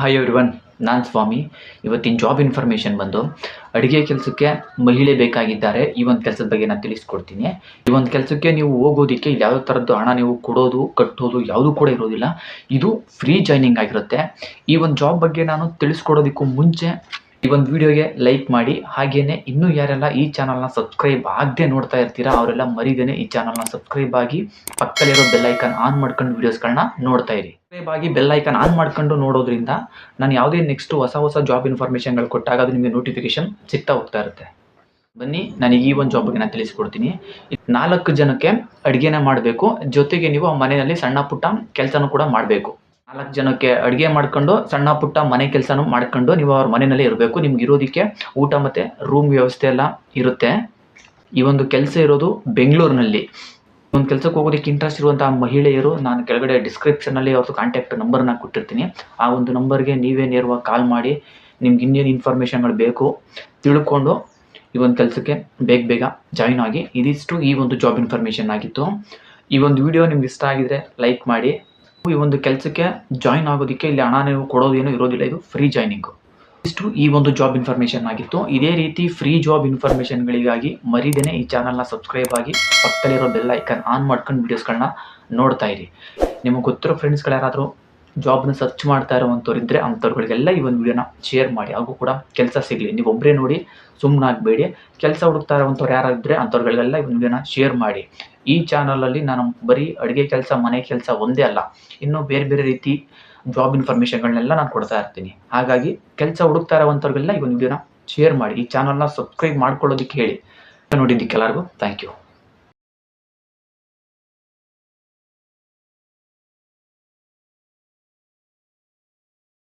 Hi everyone ನಾನು ಸ್ವಾಮಿ. ಇವತ್ತಿನ job information ಬಂದು, ಅಡುಗೆ ಕೆಲಸಕ್ಕೆ ಮಹಿಳೆ ಬೇಕಾಗಿದ್ದಾರೆ. ಈ ಒಂದು ಕೆಲಸದ ಬಗ್ಗೆ ನಾನು ತಿಳಿಸ್ಕೊಡ್ತೀನಿ. ಈ ಒಂದು ಕೆಲಸಕ್ಕೆ ನೀವು ಹೋಗೋದಕ್ಕೆ ಯಾವ ಥರದ್ದು ಹಣ ನೀವು ಕೊಡೋದು, ಕಟ್ಟೋದು ಯಾವುದೂ ಕೂಡ ಇರೋದಿಲ್ಲ. ಇದು ಫ್ರೀ ಜಾಯ್ನಿಂಗ್ ಆಗಿರುತ್ತೆ. ಈ ಒಂದು ಜಾಬ್ ಬಗ್ಗೆ ನಾನು ತಿಳಿಸ್ಕೊಡೋದಕ್ಕೂ ಮುಂಚೆ ಈ ಒಂದು ವಿಡಿಯೋಗೆ ಲೈಕ್ ಮಾಡಿ. ಹಾಗೇನೆ ಇನ್ನೂ ಯಾರೆಲ್ಲ ಈ ಚಾನಲ್ನ ಸಬ್ಸ್ಕ್ರೈಬ್ ಆಗದೆ ನೋಡ್ತಾ ಇರ್ತೀರಾ, ಅವರೆಲ್ಲ ಮರಿದೇನೆ ಈ ಚಾನಲ್ನ ಸಬ್ಸ್ಕ್ರೈಬ್ ಆಗಿ ಪಕ್ಕದಲ್ಲಿರೋ ಬೆಲ್ ಐಕಾನ್ ಆನ್ ಮಾಡ್ಕೊಂಡು ವಿಡಿಯೋಸ್ಗಳನ್ನ ನೋಡ್ತಾ ಇರಿ. ಸಬ್ಸ್ಕ್ರೈಬ್ ಆಗಿ ಬೆಲ್ ಐಕಾನ್ ಆನ್ ಮಾಡ್ಕೊಂಡು ನೋಡೋದ್ರಿಂದ ನಾನು ಯಾವುದೇ ನೆಕ್ಸ್ಟ್ ಹೊಸ ಹೊಸ ಜಾಬ್ ಇನ್ಫಾರ್ಮೇಷನ್ಗಳು ಕೊಟ್ಟಾಗ ಅದು ನಿಮಗೆ ನೋಟಿಫಿಕೇಶನ್ ಸಿಗ್ತಾ ಹೋಗ್ತಾ ಇರುತ್ತೆ. ಬನ್ನಿ, ನನಗೆ ಈ ಒಂದು ಜಾಬ್ ಬಗ್ಗೆ ನಾನು ತಿಳಿಸ್ಕೊಡ್ತೀನಿ. ನಾಲ್ಕು ಜನಕ್ಕೆ ಅಡುಗೆನ ಮಾಡಬೇಕು. ಜೊತೆಗೆ ನೀವು ಮನೆಯಲ್ಲಿ ಸಣ್ಣ ಪುಟ್ಟ ಕೆಲಸನೂ ಕೂಡ ಮಾಡಬೇಕು. ನಾಲ್ಕು ಜನಕ್ಕೆ ಅಡುಗೆ ಮಾಡ್ಕೊಂಡು, ಸಣ್ಣ ಪುಟ್ಟ ಮನೆ ಕೆಲಸನೂ ಮಾಡ್ಕೊಂಡು ನೀವು ಅವ್ರ ಮನೆಯಲ್ಲೇ ಇರಬೇಕು. ನಿಮ್ಗೆ ಇರೋದಕ್ಕೆ ಊಟ ಮತ್ತು ರೂಮ್ ವ್ಯವಸ್ಥೆ ಎಲ್ಲ ಇರುತ್ತೆ. ಈ ಒಂದು ಕೆಲಸ ಇರೋದು ಬೆಂಗಳೂರಿನಲ್ಲಿ. ಒಂದು ಕೆಲಸಕ್ಕೆ ಹೋಗೋದಕ್ಕೆ ಇಂಟ್ರೆಸ್ಟ್ ಇರುವಂಥ ಮಹಿಳೆಯರು, ನಾನು ಕೆಳಗಡೆ ಡಿಸ್ಕ್ರಿಪ್ಷನಲ್ಲಿ ಅವ್ರದ್ದು ಕಾಂಟ್ಯಾಕ್ಟ್ ನಂಬರ್ನ ಕೊಟ್ಟಿರ್ತೀನಿ. ಆ ಒಂದು ನಂಬರ್ಗೆ ನೀವೇ ನೇರವಾಗಿ ಕಾಲ್ ಮಾಡಿ, ನಿಮ್ಗೆ ಇನ್ನೇನು ಇನ್ಫಾರ್ಮೇಷನ್ಗಳು ಬೇಕು ತಿಳ್ಕೊಂಡು ಈ ಒಂದು ಕೆಲಸಕ್ಕೆ ಬೇಗ ಬೇಗ ಜಾಯಿನ್ ಆಗಿ. ಇದಿಷ್ಟು ಈ ಒಂದು ಜಾಬ್ ಇನ್ಫಾರ್ಮೇಷನ್ ಆಗಿತ್ತು. ಈ ಒಂದು ವಿಡಿಯೋ ನಿಮ್ಗೆ ಇಷ್ಟ ಆಗಿದ್ರೆ ಲೈಕ್ ಮಾಡಿ ಈ ಒಂದು ಕೆಲಸಕ್ಕೆ ಜಾಯಿನ್ ಆಗೋದಕ್ಕೆ ಇಲ್ಲಿ ಹಣ ನೀವು ಕೊಡೋದೇನು ಇರೋದಿಲ್ಲ. ಇದು ಫ್ರೀ ಜಾಯ್ನಿಂಗು ಇಷ್ಟು ಈ ಒಂದು ಜಾಬ್ ಇನ್ಫಾರ್ಮೇಷನ್ ಆಗಿತ್ತು. ಇದೇ ರೀತಿ ಫ್ರೀ ಜಾಬ್ ಇನ್ಫಾರ್ಮೇಷನ್ಗಳಿಗಾಗಿ ಮರಿದೇನೆ ಈ ಚಾನಲ್ನ ಸಬ್ಸ್ಕ್ರೈಬ್ ಆಗಿ ಪಕ್ಕದಲ್ಲಿರೋ ಬೆಲ್ ಐಕನ್ ಆನ್ ಮಾಡ್ಕೊಂಡು ವೀಡಿಯೋಸ್ಗಳನ್ನ ನೋಡ್ತಾ ಇರಿ. ನಿಮಗೆ ಗೊತ್ತಿರೋ ಫ್ರೆಂಡ್ಸ್ಗಳು ಯಾರಾದರೂ ಜಾಬ್ನ ಸರ್ಚ್ ಮಾಡ್ತಾ ಇರೋವಂಥವ್ರು ಇದ್ದರೆ ಅಂಥವ್ರುಗಳಿಗೆಲ್ಲ ಈ ಒಂದು ವಿಡಿಯೋನ ಶೇರ್ ಮಾಡಿ. ಹಾಗೂ ಕೂಡ ಕೆಲಸ ಸಿಗಲಿ. ನೀವು ಒಬ್ಬರೇ ನೋಡಿ ಸುಮ್ಮನಾಗಬೇಡಿ ಕೆಲಸ ಹುಡುಕ್ತಾ ಇರೋವಂಥವ್ರು ಯಾರಾದರೆ ಅಂಥವ್ರುಗಳಿಗೆಲ್ಲ ಈ ಒಂದು ವಿಡಿಯೋನ ಶೇರ್ ಮಾಡಿ. ಈ ಚಾನಲಲ್ಲಿ ನಾನು ಬರೀ ಅಡುಗೆ ಕೆಲಸ, ಮನೆ ಕೆಲಸ ಒಂದೇ ಅಲ್ಲ, ಇನ್ನೂ ಬೇರೆ ಬೇರೆ ರೀತಿ ಜಾಬ್ ಇನ್ಫಾರ್ಮೇಷನ್ಗಳನ್ನೆಲ್ಲ ನಾನು ಕೊಡ್ತಾ ಇರ್ತೀನಿ. ಹಾಗಾಗಿ ಕೆಲಸ ಹುಡುಕ್ತಾ ಇರುವಂಥವ್ರಿಗೆಲ್ಲ ಈ ಒಂದು ವಿಡಿಯೋನ ಶೇರ್ ಮಾಡಿ. ಈ ಚಾನಲ್ನ ಸಬ್ಸ್ಕ್ರೈಬ್ ಮಾಡ್ಕೊಳ್ಳೋದಕ್ಕೆ ಹೇಳಿ. ನೋಡಿದ್ದಕ್ಕೆ ಎಲ್ಲರಿಗೂ ಥ್ಯಾಂಕ್ ಯು